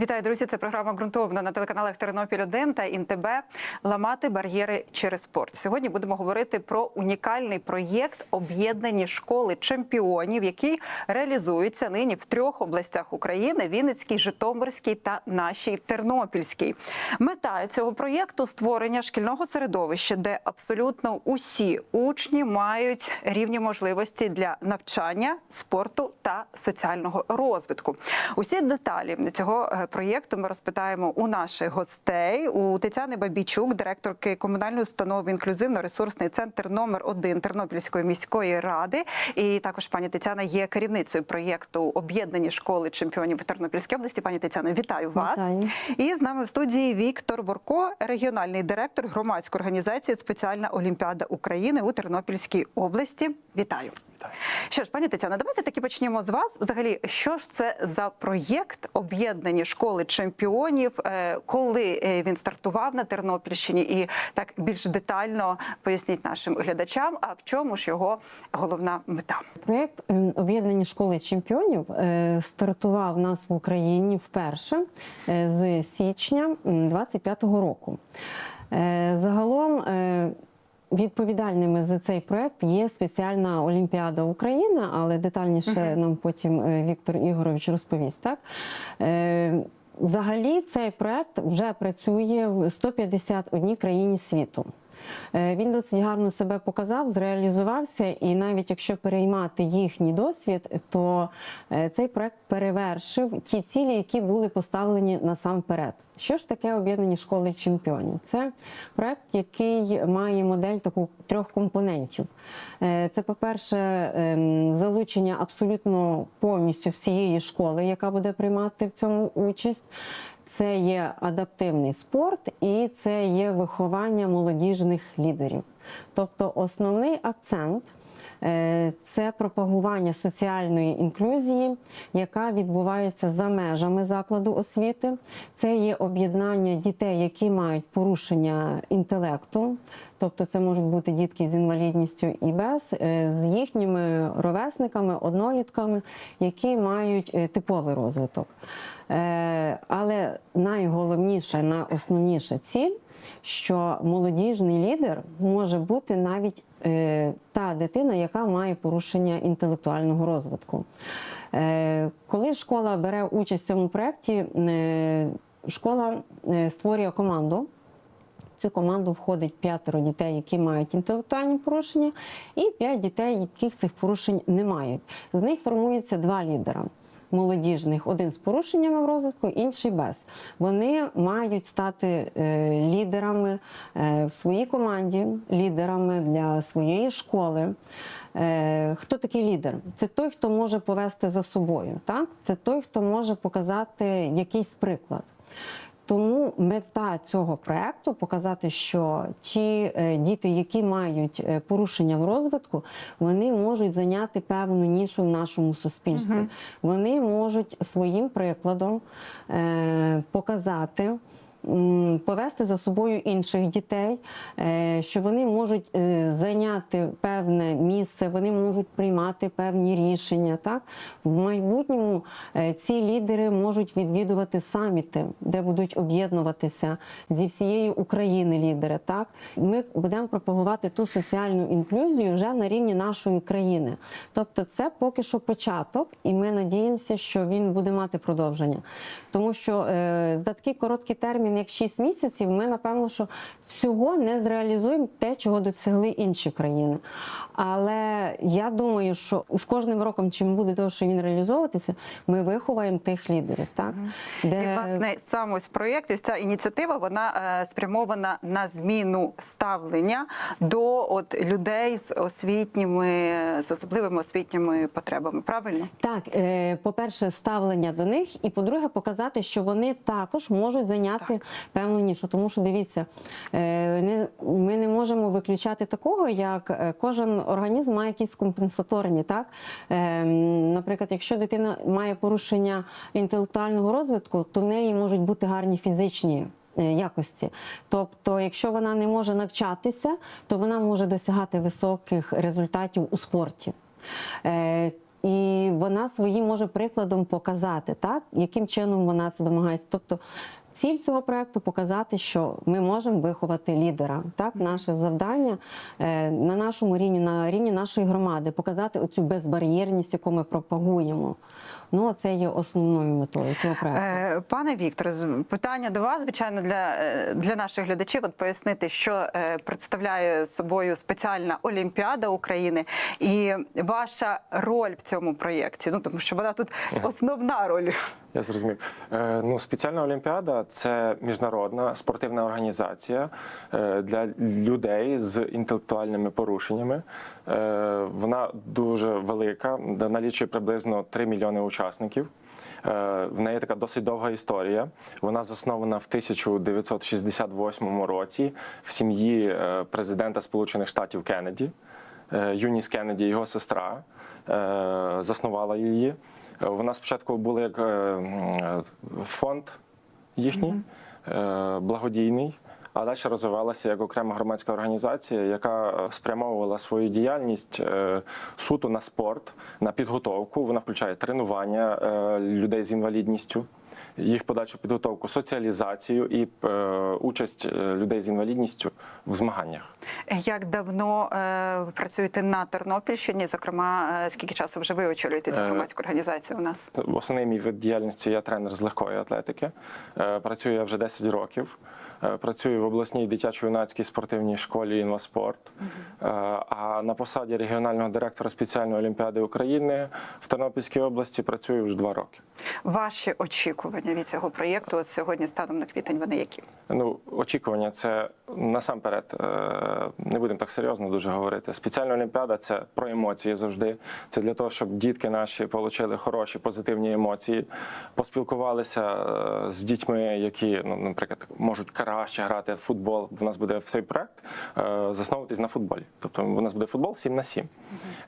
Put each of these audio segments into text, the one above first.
Вітаю, друзі! Це програма ґрунтовно на телеканалах Тернопіль 1 та ІНТБ Ламати бар'єри через спорт. Сьогодні будемо говорити про унікальний проєкт Об'єднані школи чемпіонів, який реалізується нині в трьох областях України: Вінницькій, Житомирській та нашій Тернопільській. Мета цього проєкту створення шкільного середовища, де абсолютно усі учні мають рівні можливості для навчання, спорту та соціального розвитку. Усі деталі цього е, проєкту ми розпитаємо у наших гостей у Тетяни Бабійчук, директорки комунальної установи інклюзивно-ресурсний центр номер 1 Тернопільської міської ради. І також пані Тетяна є керівницею проєкту Об'єднані школи чемпіонів Тернопільській області. Пані Тетяно, вітаю вас. Вітаю. І з нами в студії Віктор Борко, регіональний директор громадської організації Спеціальна Олімпіада України у Тернопільській області. Вітаю. Що ж, пані Тетяна, давайте таки почнемо з вас. Взагалі, що ж це за проєкт об'єднані школи чемпіонів, е, коли е, він стартував на Тернопільщині, і так більш детально поясніть нашим глядачам. А в чому ж його головна мета? Проєкт е, об'єднані школи чемпіонів стартував у нас в Україні вперше з січня 25-го року. Загалом відповідальними за цей проєкт є спеціальна Олімпіада України, але детальніше нам потім е, Віктор Ігорович розповість. Так? Е, Взагалі цей проєкт вже працює в 151 країні світу. Е, Він досить гарно себе показав, зреалізувався, і навіть якщо переймати їхній досвід, то е, цей проект перевершив ті цілі, які були поставлені насамперед. Що ж таке об'єднані школи чемпіонів? Це проект, який має модель таку трьох компонентів. Е, Це, по-перше, ем, залучення абсолютно повністю всієї школи, яка буде приймати в цьому участь. Це є адаптивний спорт і це є виховання молодіжних лідерів. Тобто основний акцент е, це пропагування соціальної інклюзії, яка відбувається за межами закладу освіти. Це є об'єднання дітей, які мають порушення інтелекту. Тобто це можуть бути дітки з інвалідністю і без, е, з їхніми ровесниками, однолітками, які мають е, типовий розвиток. Е, Але найголовніша, найосновніша ціль, що молодіжний лідер може бути навіть е, та дитина, яка має порушення інтелектуального розвитку. Е, Коли школа бере участь в цьому проєкті, школа створює команду. В цю команду входить п'ятеро дітей, які мають інтелектуальні порушення, і п'ять дітей, яких цих порушень не мають. З них формується два лідера. Молодіжних, один з порушеннями в розвитку, інший без. Вони мають стати е, лідерами е, в своїй команді, лідерами для своєї школи. Е, хто такий лідер? Це той, хто може повести за собою. Так? Це той, хто може показати якийсь приклад. Тому мета цього проекту показати, що ті е, діти, які мають е, порушення в розвитку, вони можуть зайняти певну нішу в нашому суспільстві. Вони можуть своїм прикладом е, показати. Повести за собою інших дітей, е, що вони можуть е, зайняти певне місце, вони можуть приймати певні рішення. Так в майбутньому е, ці лідери можуть відвідувати саміти, де будуть об'єднуватися зі всієї України лідери. Так ми будемо пропагувати ту соціальну інклюзію вже на рівні нашої країни. Тобто, це поки що початок, і ми надіємося, що він буде мати продовження. Тому що за такий короткий термін, як 6 місяців, ми напевно, що всього не зреалізуємо те, чого досягли інші країни. Але я думаю, що з кожним роком, чим буде довше він реалізовуватися, ми виховаємо тих лідерів. Так де І власне сам ось проєкт, ось ця ініціатива, вона е, спрямована на зміну ставлення до от людей з освітніми, з особливими освітніми потребами. Правильно? Так, е, по-перше, ставлення до них, і по-друге, показати, що вони також можуть зайняти нішу. Тому що дивіться, е, ми не можемо виключати такого, як е, кожен організм має якісь компенсаторні. Так? Е, Наприклад, якщо дитина має порушення інтелектуального розвитку, то в неї можуть бути гарні фізичні. е, Якості, тобто, якщо вона не може навчатися, то вона може досягати високих результатів у спорті. І вона своїм може прикладом показати, так яким чином вона це домагається. Тобто ціль цього проекту показати, що ми можемо виховати лідера. Так, наше завдання е, на нашому рівні, на рівні нашої громади, показати оцю безбар'єрність, яку ми пропагуємо. Ну, це є основною метою цього проекту. Е, Пане Віктор, з- питання до вас, звичайно, для, е, для наших глядачів. От пояснити, що представляє собою спеціальна Олімпіада України і ваша роль в цьому проєкті. Ну тому що вона тут основна роль. Я зрозумів. Е, ну, спеціальна олімпіада це міжнародна спортивна організація е, для людей з інтелектуальними порушеннями. Е, вона дуже велика, налічує приблизно 3 мільйони учасників. Е, В неї така досить довга історія. Вона заснована в 1968 році в сім'ї е, президента Сполучених Штатів Кеннеді. Е, Юніс Кеннеді, його сестра, е, заснувала її. Вона спочатку була як е, е, фонд їхній, е, благодійний, а далі розвивалася як окрема громадська організація, яка е, спрямовувала свою діяльність е, суто на спорт, на підготовку. Вона включає тренування е, людей з інвалідністю. Їх подальшу підготовку, соціалізацію і е, участь людей з інвалідністю в змаганнях. Як давно е, ви працюєте на Тернопільщині? Зокрема, е, скільки часу вже ви очолюєте цю громадську організацію у нас? Основний мій вид діяльності я тренер з легкої атлетики. Е, Працюю я вже 10 років. Е, Працюю в обласній дитячо-юнацькій спортивній школі «Інваспорт». Е, А на посаді регіонального директора спеціальної олімпіади України в Тернопільській області працюю вже два роки. Ваші очікування від цього проєкту от сьогодні станом на квітень вони які? Ну, очікування це насамперед, е, не будемо так серйозно дуже говорити. Спеціальна олімпіада це про емоції завжди. Це для того, щоб дітки наші отримали хороші позитивні емоції, поспілкувалися з дітьми, які, ну, наприклад, можуть краще грати в футбол. в нас буде цей проект е, засновуватись на футболі. Тобто у нас буде футбол 7 на 7.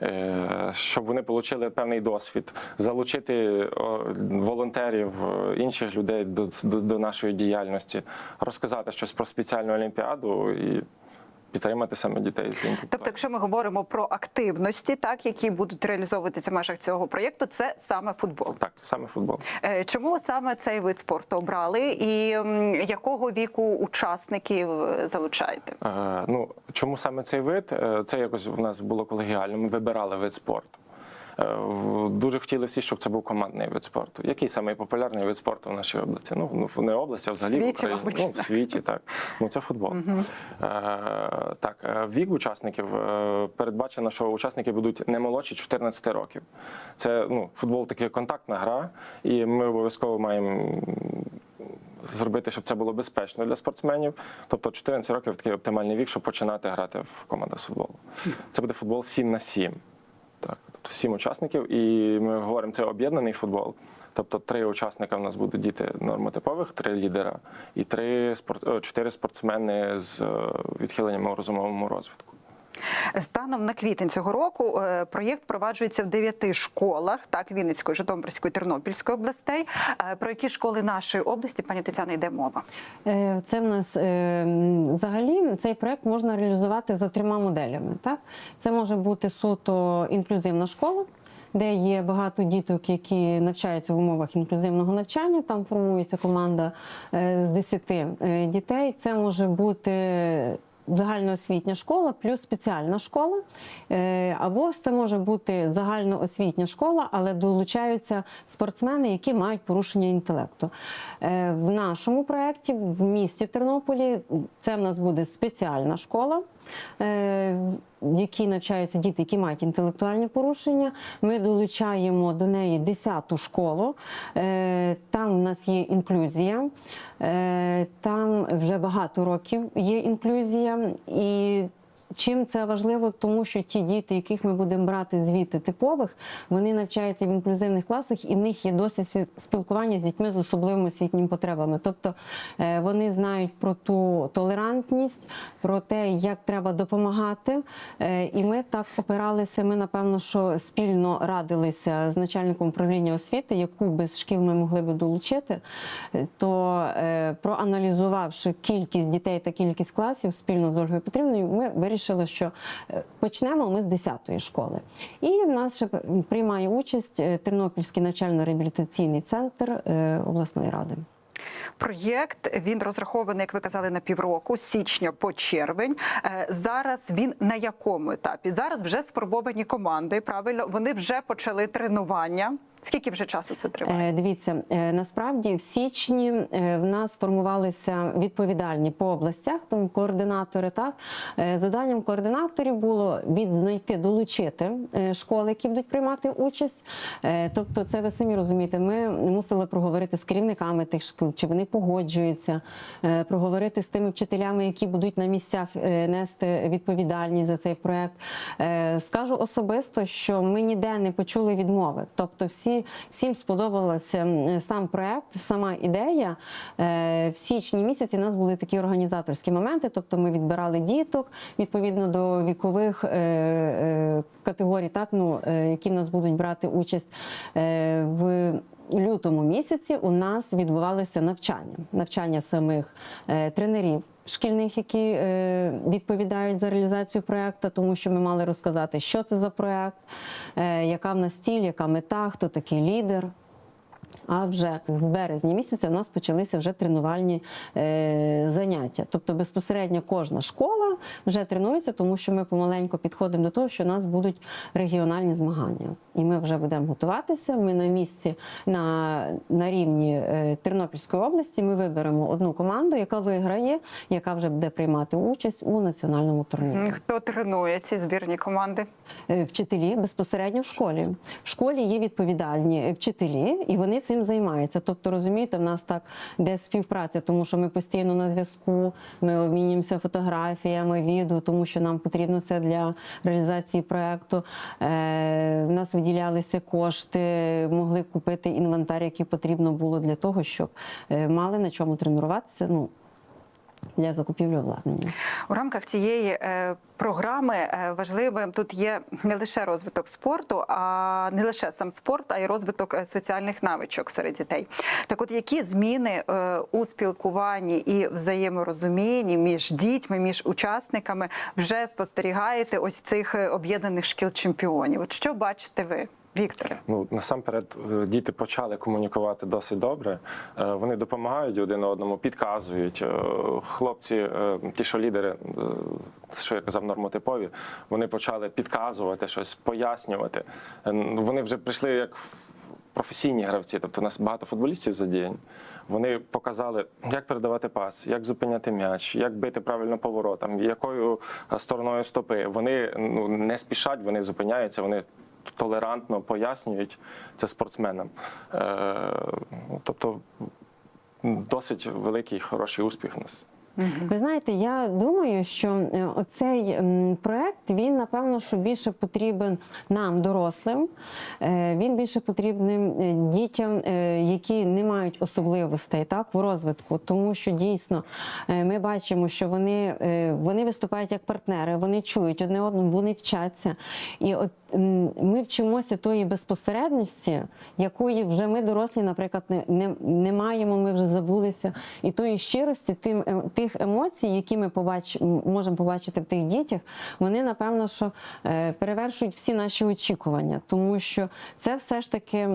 Е, Щоб вони отримали певний досвід, залучити волонтерів, е, інших людей до, до, до нашої діяльності, розказати щось про спеціальну олімпіаду і підтримати саме дітей з інтелектуальними. Тобто, якщо ми говоримо про активності, так які будуть реалізовуватися в межах цього проєкту, це саме футбол. Так, це саме футбол. Е, Чому саме цей вид спорту обрали, і якого віку учасників е, залучаєте? Е, ну, чому саме цей вид? Е, Це якось в нас було колегіально. Ми вибирали вид спорту. Е, Дуже хотіли всі, щоб це був командний вид спорту. Який самий популярний вид спорту в нашій області? Ну, не області, а взагалі В в Україні. мабуть. Ну, в світі, так. Ну, це футбол. Е, так, е, вік учасників е, передбачено, що учасники будуть не молодші 14 років. Це ну, футбол таки контактна гра, і ми обов'язково маємо зробити, щоб це було безпечно для спортсменів. Тобто 14 років такий оптимальний вік, щоб починати грати в команду з футболу. Це буде футбол 7 на 7. Так, тобто сім учасників, і ми говоримо, це об'єднаний футбол. Тобто три учасника в нас будуть діти нормотипових, три лідера і три спорт, чотири спортсмени з відхиленням відхиленнями у розумовому розвитку. Станом на квітень цього року е, проєкт впроваджується в дев'яти школах, так Вінницької, Житомирської, Тернопільської областей. Е, Про які школи нашої області, пані Тетяна, йде мова? Е, Це в нас взагалі цей проект можна реалізувати за трьома моделями. Так? Це може бути суто інклюзивна школа. Де є багато діток, які навчаються в умовах інклюзивного навчання, там формується команда з 10 е, дітей. Це може бути загальноосвітня школа плюс спеціальна школа. Е, Або це може бути загальноосвітня школа, але долучаються спортсмени, які мають порушення інтелекту. Е, В нашому проєкті в місті Тернополі це в нас буде спеціальна школа. Е, В якій навчаються діти, які мають інтелектуальні порушення. Ми долучаємо до неї 10-ту школу. Е, Там в нас є інклюзія, Е, там вже багато років є інклюзія. І Чим це важливо? Тому що ті діти, яких ми будемо брати звідти типових, вони навчаються в інклюзивних класах, і в них є досвід спілкування з дітьми з особливими освітніми потребами. Тобто е, вони знають про ту толерантність, про те, як треба допомагати. Е, І ми так опиралися. Ми напевно, що спільно радилися з начальником управління освіти, яку без шкіл ми могли би долучити. Е, То проаналізувавши кількість дітей та кількість класів спільно з Ольгою Петрівною, ми вирішили вирішили, що е, почнемо ми з 10-ї школи. І в нас ще приймає участь е, Тернопільський навчально-реабілітаційний центр е, обласної ради. Проєкт він розрахований, як ви казали, на півроку, з січня по червень. Зараз він на якому етапі? Зараз вже сформовані команди. Правильно, вони вже почали тренування. Скільки вже часу це триває? Е, Дивіться, е, насправді в січні е, в нас формувалися відповідальні по областях, тому координатори. Так заданням координаторів було відзнайти, долучити школи, які будуть приймати участь. Тобто, це ви самі розумієте. Ми мусили проговорити з керівниками тих шкіл, чи вони погоджуються, проговорити з тими вчителями, які будуть на місцях нести відповідальність за цей проект. Скажу особисто, що ми ніде не почули відмови. Тобто, всі всім сподобався сам проект, сама ідея. Е, В січні місяці у нас були такі організаторські моменти. Тобто, ми відбирали діток відповідно до вікових е, е, категорій, так ну які в нас будуть брати участь в. Лютому місяці у нас відбувалося навчання, навчання самих тренерів шкільних, які е, відповідають за реалізацію проекту, тому що ми мали розказати, що це за проект, е, яка в нас ціль, яка мета, хто такий лідер. А вже з березня місяця у нас почалися вже тренувальні е, заняття. Тобто безпосередньо кожна школа вже тренується, тому що ми помаленьку підходимо до того, що у нас будуть регіональні змагання. І ми вже будемо готуватися. Ми на місці на, на рівні е, Тернопільської області. Ми виберемо одну команду, яка виграє, яка вже буде приймати участь у національному турнірі. Хто тренує ці збірні команди? Е, Вчителі безпосередньо в школі. В школі є відповідальні вчителі, і вони цим займаються. Тобто, розумієте, в нас так де співпраця, тому що ми постійно на зв'язку, ми обмінюємося фотографіями, відео, тому що нам потрібно це для реалізації проекту. Е, в нас виділялися кошти, могли купити інвентар, який потрібно було для того, щоб е, мали на чому тренуватися. Ну для закупівлі обладнання. У рамках цієї е, програми е, важливим тут є не лише розвиток спорту, а не лише сам спорт, а й розвиток е, соціальних навичок серед дітей. Так, от які зміни у спілкуванні і взаєморозумінні між дітьми, між учасниками вже спостерігаєте ось цих об'єднаних шкіл чемпіонів? От що бачите ви, Вікторе? Ну насамперед е, діти почали комунікувати досить добре. Е, Вони допомагають один одному, підказують. Е, Хлопці, ті, що лідери, що я казав, нормотипові, вони почали підказувати щось, пояснювати. Вони вже прийшли як професійні гравці, тобто у нас багато футболістів задіяні. Вони показали, як передавати пас, як зупиняти м'яч, як бити правильно поворотом, якою стороною стопи. Вони ну, не спішать, вони зупиняються, вони толерантно пояснюють це спортсменам. Е, тобто досить великий хороший успіх у нас. Ви знаєте, я думаю, що е, оцей проект він напевно що більше потрібен нам, дорослим. Е, Він більше потрібен дітям, які не мають особливостей так в розвитку, тому що дійсно ми бачимо, що вони, вони виступають як партнери, вони чують одне одному, вони вчаться. І от ми вчимося тої безпосередності, якої вже ми дорослі, наприклад, не, не, не маємо. Ми вже забулися, і тої щирості, тим е, тих емоцій, які ми побач, можемо побачити в тих дітях, вони напевно що е, перевершують всі наші очікування, тому що це все ж таки.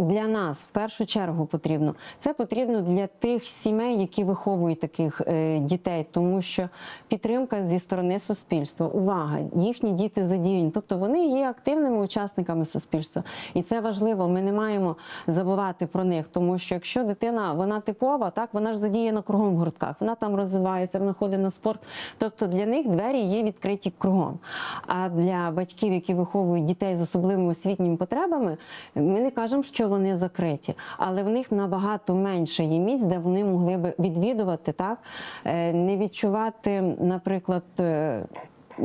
Для нас в першу чергу потрібно. Це потрібно для тих сімей, які виховують таких е, дітей, тому що підтримка зі сторони суспільства, увага, їхні діти задіяні, тобто вони є активними учасниками суспільства, і це важливо. Ми не маємо забувати про них, тому що якщо дитина вона типова, так вона ж задіяна кругом в гуртках, вона там розвивається, вона ходить на спорт. Тобто для них двері є відкриті кругом. А для батьків, які виховують дітей з особливими освітніми потребами, ми не кажемо, що вони закриті, але в них набагато менше є місць, де вони могли би відвідувати, так Е, не відчувати, наприклад. е,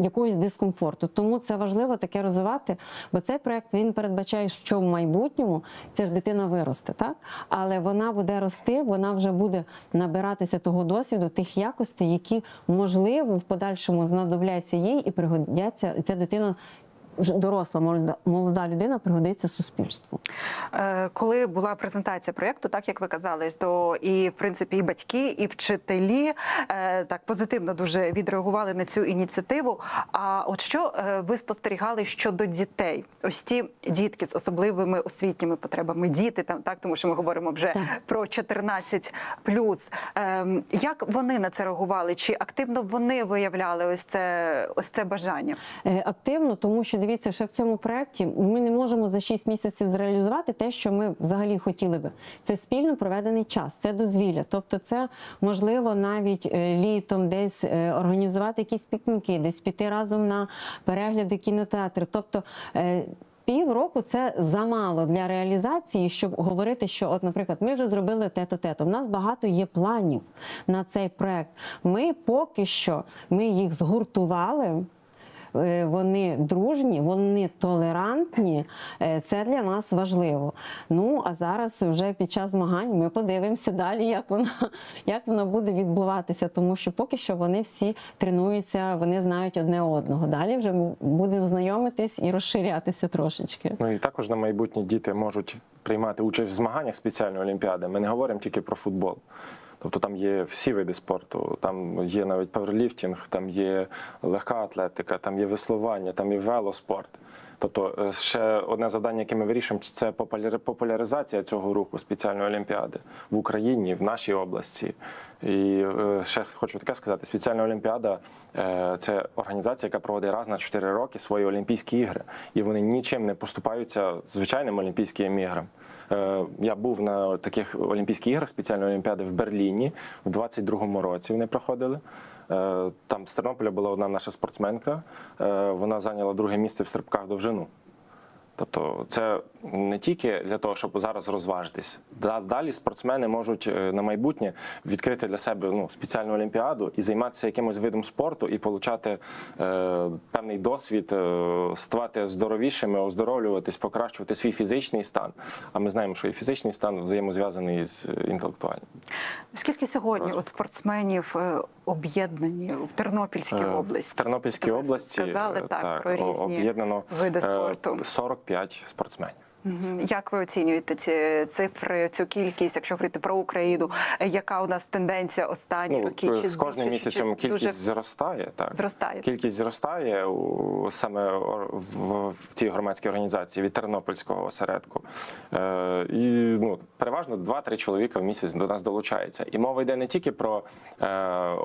Якогось дискомфорту, тому це важливо таке розвивати, бо цей проект він передбачає, що в майбутньому ця ж дитина виросте, так але вона буде рости, вона вже буде набиратися того досвіду, тих якостей, які можливо в подальшому знадобляться їй і пригодяться. Ця дитина доросла молода, людина пригодиться суспільству. Е, Коли була презентація проєкту, так як ви казали, то і в принципі і батьки, і вчителі е, так позитивно дуже відреагували на цю ініціативу. А от що е, ви спостерігали щодо дітей? Ось ті дітки з особливими освітніми потребами, діти там так, тому що ми говоримо вже Так. про 14 Ем, Як вони на це реагували? Чи активно вони виявляли ось це ось це бажання? Активно, тому що дивіться, ще в цьому проєкті ми не можемо за 6 місяців зреалізувати те, що ми взагалі хотіли би. Це спільно проведений час, це дозвілля. Тобто, це можливо навіть е, літом десь е, організувати якісь пікніки, десь піти разом на перегляди кінотеатру. Тобто е, Півроку це замало для реалізації, щоб говорити, що, от, наприклад, ми вже зробили те-то, те-то. В нас багато є планів на цей проект. Ми поки що ми їх згуртували. Е, Вони дружні, вони толерантні. е, Це для нас важливо. Ну а зараз вже під час змагань ми подивимося далі, як вона як вона буде відбуватися, тому що поки що вони всі тренуються, вони знають одне одного. Далі вже будемо знайомитись і розширятися трошечки. Ну і також на майбутнє діти можуть приймати участь в змаганнях спеціальної олімпіади. Ми не говоримо тільки про футбол. Тобто там є всі види спорту, там є навіть паверліфтінг, там є легка атлетика, там є веслування, там є велоспорт. Тобто, е, ще одне завдання, яке ми вирішуємо, це популяри- популяризація цього руху спеціальної олімпіади в Україні, в нашій області. І е, ще хочу таке сказати: спеціальна олімпіада е, це організація, яка проводить раз на 4 роки свої Олімпійські ігри, і вони нічим не поступаються звичайним Олімпійським іграм. Я був на таких Олімпійських іграх спеціальної олімпіади в Берліні в 22-му році. Вони проходили. Е, Там з Тернополя була одна наша спортсменка. е, Вона зайняла друге місце в стрибках довжину. Тобто це не тільки для того, щоб зараз розважитись. Далі спортсмени можуть е, на майбутнє відкрити для себе ну, спеціальну олімпіаду і займатися якимось видом спорту, і отримати е, певний досвід, е, ставати здоровішими, оздоровлюватись, покращувати свій фізичний стан. А ми знаємо, що і фізичний стан взаємозв'язаний з е, інтелектуальним. Скільки сьогодні от спортсменів е, об'єднані в Тернопільській області? В Тернопільській області сказали так, так про різні об'єднано види спорту. 40 5 спортсменів. Як ви оцінюєте ці цифри, цю кількість, якщо говорити про Україну, яка у нас тенденція останні ну, роки? Чи з кожним місяцем кількість дуже... зростає? Так зростає кількість зростає саме в, в цій громадській організації від Тернопільського осередку. Е, І ну переважно 2-3 чоловіка в місяць до нас долучається. І мова йде не тільки про е,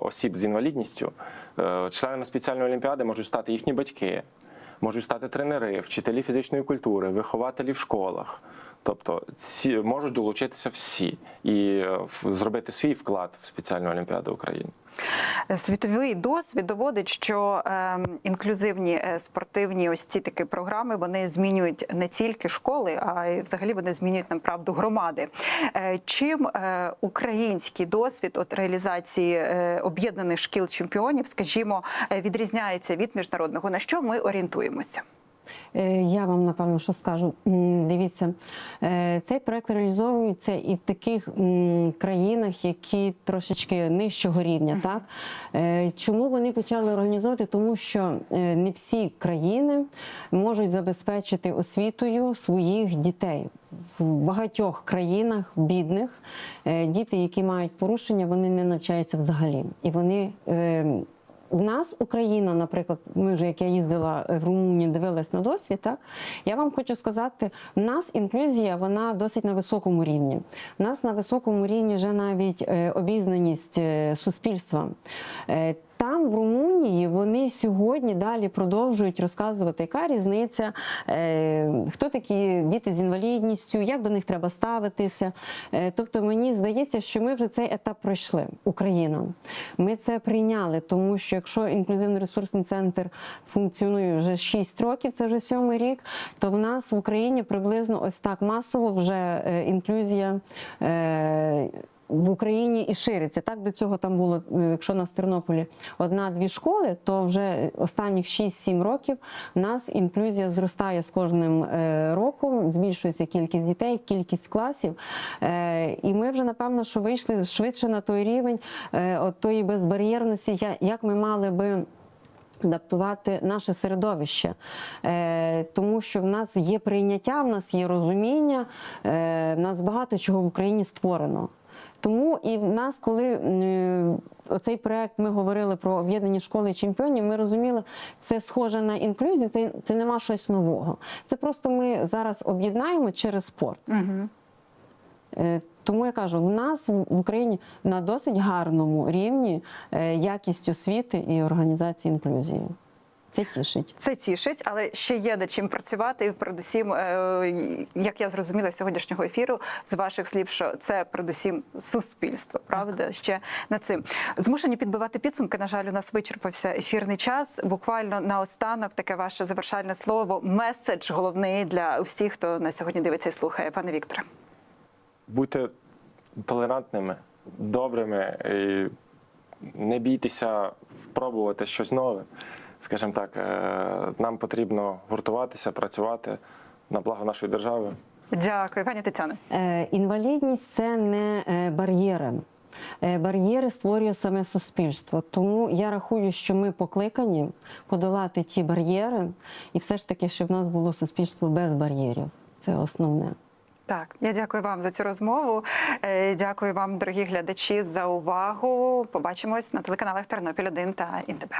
осіб з інвалідністю, е, членами спеціальної олімпіади можуть стати їхні батьки можуть стати тренери, вчителі фізичної культури, вихователі в школах. Тобто ці можуть долучитися всі і е, зробити свій вклад в спеціальну олімпіаду України. Світовий досвід доводить, що ем, інклюзивні е, спортивні ось ці такі програми вони змінюють не тільки школи, а й взагалі вони змінюють направду громади. Е, чим е, український досвід от реалізації е, об'єднаних шкіл чемпіонів, скажімо, е, відрізняється від міжнародного? На що ми орієнтуємося? Е, Я вам напевно що скажу. Дивіться, е, цей проект реалізовується і в таких країнах, які трошечки нижчого рівня. Так Е, чому вони почали організовувати? Тому що не всі країни можуть забезпечити освітою своїх дітей. В багатьох країнах бідних діти, які мають порушення, вони не навчаються взагалі, і вони. Е, в нас Україна, наприклад, ми вже як я їздила в Румунію, дивилась на досвід. Так я вам хочу сказати, в нас інклюзія вона досить на високому рівні. В нас на високому рівні вже навіть е, обізнаність е, суспільства. Там в Румунії вони сьогодні далі продовжують розказувати, яка різниця, е, хто такі діти з інвалідністю, як до них треба ставитися. Е, Тобто мені здається, що ми вже цей етап пройшли Україна. Ми це прийняли, тому що якщо інклюзивно-ресурсний центр функціонує вже 6 років, це вже сьомий рік, то в нас в Україні приблизно ось так масово вже е, інклюзія. В Україні і шириться. Так до цього там було, е, якщо на Тернополі одна-дві школи, то вже останніх 6-7 років в нас інклюзія зростає з кожним е, роком, збільшується кількість дітей, кількість класів. Е, І ми вже напевно, що вийшли швидше на той рівень от тої безбар'єрності, як ми мали би. адаптувати наше середовище, е, тому що в нас є прийняття, в нас є розуміння, е, в нас багато чого в Україні створено. Тому і в нас, коли е, оцей проект ми говорили про об'єднані школи чемпіонів, ми розуміли, це схоже на інклюзію, це, це нема щось нового. Це просто ми зараз об'єднаємо через спорт. Угу. Тому я кажу, в нас в в Україні на досить гарному рівні е, якість освіти і організації інклюзії. Це тішить. Це тішить, але ще є над чим працювати. І передусім, е, як я зрозуміла з сьогоднішнього ефіру, з ваших слів, що це передусім суспільство, правда? Ще над цим змушені підбивати підсумки. На жаль, у нас вичерпався ефірний час. Буквально наостанок таке ваше завершальне слово, меседж головний для всіх, хто на сьогодні дивиться і слухає. Пане Вікторе. Будьте толерантними, добрими і не бійтеся спробувати щось нове. Скажімо так, е, нам потрібно гуртуватися, працювати на благо нашої держави. Дякую, пані Тетяно. Е, Інвалідність це не е, бар'єри. Бар'єри створює саме суспільство. Тому я рахую, що ми покликані подолати ті бар'єри, і все ж таки, щоб в нас було суспільство без бар'єрів. Це основне. Так, я дякую вам за цю розмову. Дякую вам, дорогі глядачі, за увагу. Побачимось на телеканалах Тернопіль 1 та ІНТБ.